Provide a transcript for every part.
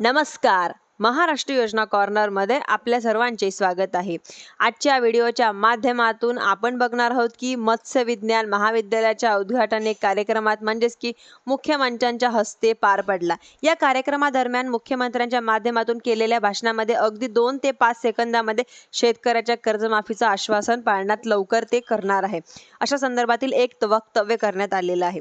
नमस्कार. महाराष्ट्र योजना कॉर्नरमध्ये आपल्या सर्वांचे स्वागत आहे. आजच्या व्हिडिओच्या माध्यमातून आपण बघणार आहोत की मत्स्य विज्ञान महाविद्यालयाच्या उद्घाटन एक कार्यक्रमात म्हणजेच की मुख्यमंत्र्यांच्या हस्ते पार पडला. या कार्यक्रमादरम्यान मुख्यमंत्र्यांच्या माध्यमातून केलेल्या भाषणामध्ये अगदी दोन ते पाच सेकंदामध्ये शेतकऱ्याच्या कर्जमाफीचं आश्वासन पाळण्यात लवकर ते करणार आहे. अशा संदर्भातील एक वक्तव्य करण्यात आलेलं आहे.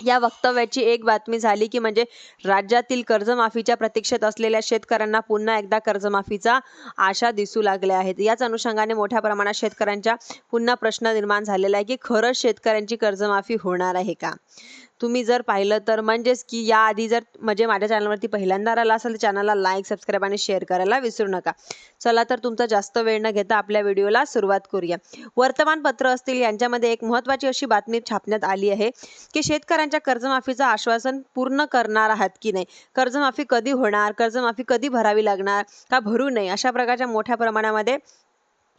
या वक्तव्याची एक बातमी झाली की म्हणजे राज्यातील कर्जमाफीच्या प्रतीक्षेत असलेल्या शेतकऱ्यांना पुन्हा एकदा कर्जमाफीचा आशा दिसू लागल्या आहेत. याच अनुषंगाने मोठ्या प्रमाणात शेतकऱ्यांच्या पुन्हा प्रश्न निर्माण झालेला आहे की खरंच शेतकऱ्यांची कर्जमाफी होणार आहे का? तुम्ही जर पाहिलं तर म्हणजेच की याआधी जर म्हणजे माझ्या चॅनलवरती पहिल्यांदा आला असेल तर चॅनलला लाईक सबस्क्राईब आणि शेअर करायला विसरू नका. चला तर तुमचा जास्त वेळ न घेता आपल्या व्हिडिओला सुरुवात करूया. वर्तमानपत्र असतील यांच्यामध्ये एक महत्त्वाची अशी बातमी छापण्यात आली आहे की शेतकऱ्यांच्या कर्जमाफीचं आश्वासन पूर्ण करणार आहात की नाही? कर्जमाफी कधी होणार? कर्जमाफी कधी भरावी लागणार? का भरू नये? अशा प्रकारच्या मोठ्या प्रमाणामध्ये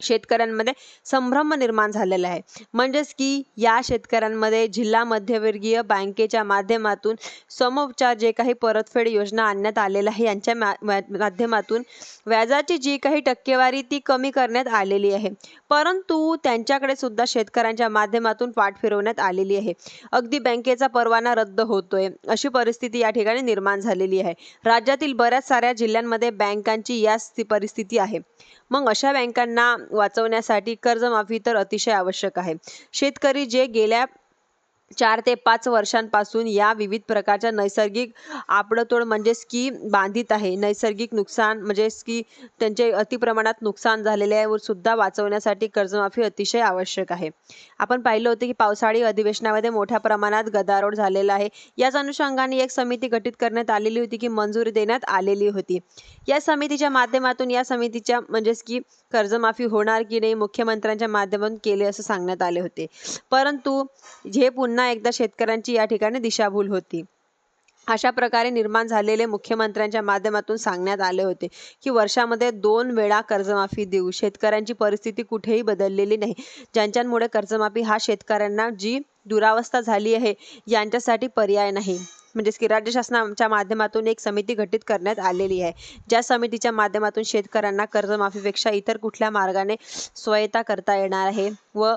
शेतकऱ्यांमध्ये संभ्रम निर्माण झालेला आहे. म्हणजेच की या शेतकऱ्यांमध्ये जिल्हा मध्यवर्गीय बँकेच्या माध्यमातून समोपचार जे काही परतफेड योजना आणण्यात आलेल्या आहे यांच्या मा माध्यमातून व्याजाची जी काही टक्केवारी ती कमी करण्यात आलेली आहे. परंतु त्यांच्याकडे सुद्धा शेतकऱ्यांच्या माध्यमातून पाठ फिरवण्यात आलेली आहे. अगदी बँकेचा परवाना रद्द होतोय अशी परिस्थिती या ठिकाणी निर्माण झालेली आहे. राज्यातील बऱ्याच साऱ्या जिल्ह्यांमध्ये बँकांची याच परिस्थिती आहे. मग अशा बँकांना वाचवण्यासाठी कर्जमाफी तर अतिशय आवश्यक आहे. शेतकरी जे गेल्या चार ते पाच वर्षांपासून या विविध प्रकारच्या नैसर्गिक आपडतोड म्हणजेच की बांधित आहे. नैसर्गिक नुकसान म्हणजेच की त्यांचे अतिप्रमाणात नुकसान झालेले आहे व सुद्धा वाचवण्यासाठी कर्जमाफी अतिशय आवश्यक आहे. आपण पाहिलं होतं की पावसाळी अधिवेशनामध्ये मोठ्या प्रमाणात गदारोळ झालेला आहे. याच अनुषंगाने एक समिती गठीत करण्यात आलेली होती की मंजुरी देण्यात आलेली होती. या समितीच्या माध्यमातून या समितीच्या म्हणजेच की कर्जमाफी होणार की नाही मुख्यमंत्र्यांच्या माध्यमातून केले असं सांगण्यात आले होते. परंतु हे पुन्हा एकदा शेतकऱ्यांची या ठिकाणी दिशाभूल होती. अशा प्रकारे निर्माण झालेले मुख्यमंत्र्यांच्या माध्यमातून सांगण्यात आले होते की वर्षामध्ये दोन वेळा कर्जमाफी देऊ. शेतकऱ्यांची परिस्थिती कुठेही बदललेली नाही. ज्यांच्यामुळे कर्जमाफी हा शेतकऱ्यांना जी दुरावस्था झाली आहे यांच्यासाठी पर्याय नाही. म्हणजेच की राज्य शासनाच्या माध्यमातून एक समिती गठीत करण्यात आलेली आहे. ज्या समितीच्या माध्यमातून शेतकऱ्यांना कर्जमाफीपेक्षा इतर कुठल्या मार्गाने स्वयता करता येणार आहे व